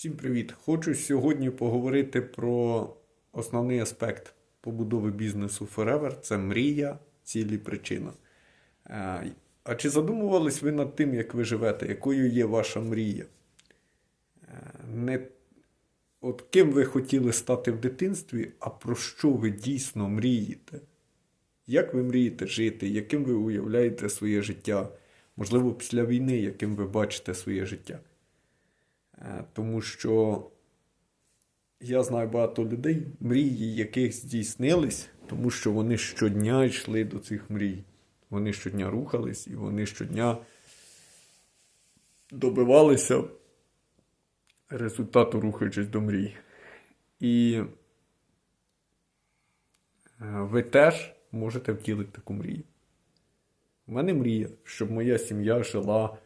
Всім привіт! Хочу сьогодні поговорити про основний аспект побудови бізнесу Forever це мрія, цілі причина. Е, А чи задумувались ви над тим, як ви живете, якою є ваша мрія? Е, Не от ким ви хотіли стати в дитинстві, а про що ви дійсно мрієте? Як ви мрієте жити, яким ви уявляєте своє життя? Можливо, після війни, яким ви бачите своє життя? Е, Тому що я знаю багато людей, мрії яких здійснились, тому що вони щодня йшли до цих мрій. Вони щодня рухались і вони щодня добивалися результату, рухаючись до мрій. І е, ви теж можете втілити таку мрію. У мене мрія, щоб моя сім'я жила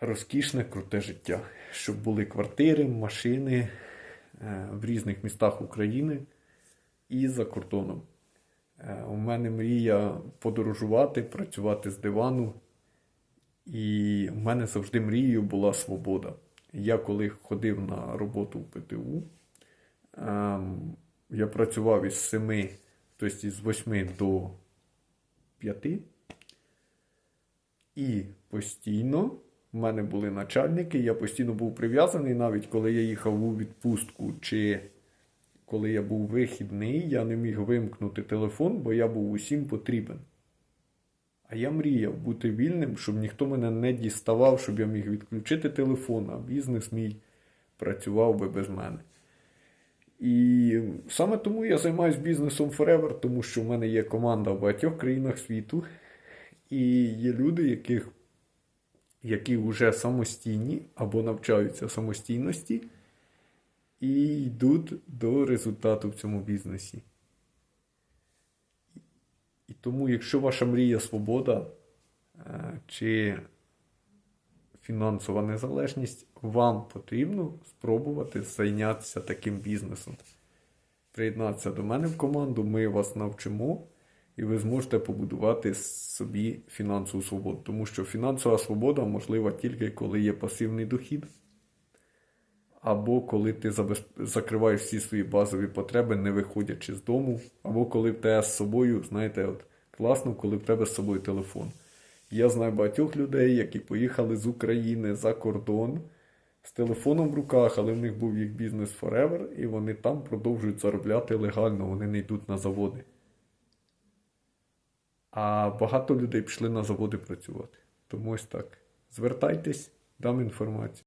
розкішне, круте життя. Щоб були квартири, машини е, в різних містах України і за кордоном. Е, У мене мрія подорожувати, працювати з дивану. І в мене завжди мрією була свобода. Я коли ходив на роботу в ПТУ, ем, я працював із 7, тобто із 8 до 5. І постійно в мене були начальники, я постійно був прив'язаний, навіть коли я їхав у відпустку, чи коли я був вихідний, я не міг вимкнути телефон, бо я був усім потрібен. А я мріяв бути вільним, щоб ніхто мене не діставав, щоб я міг відключити телефон, а бізнес мій працював би без мене. І саме тому я займаюся бізнесом Forever, тому що в мене є команда в багатьох країнах світу, і є люди, яких, які вже самостійні або навчаються самостійності і йдуть до результату в цьому бізнесі. І тому, якщо ваша мрія свобода е, чи фінансова незалежність, вам потрібно спробувати зайнятися таким бізнесом. Приєднатися до мене в команду, ми вас навчимо, і ви зможете побудувати собі фінансову свободу. Тому що фінансова свобода можлива тільки коли є пасивний дохід, або коли ти закриваєш всі свої базові потреби, не виходячи з дому, або коли в тебе з собою, знаєте, от класно, коли в тебе з собою телефон. Я знаю багатьох людей, які поїхали з України за кордон з телефоном в руках, але в них був їх бізнес Forever, і вони там продовжують заробляти легально, вони не йдуть на заводи. А багато людей пішли на заводи працювати. Тому ось так. Звертайтесь, дам інформацію.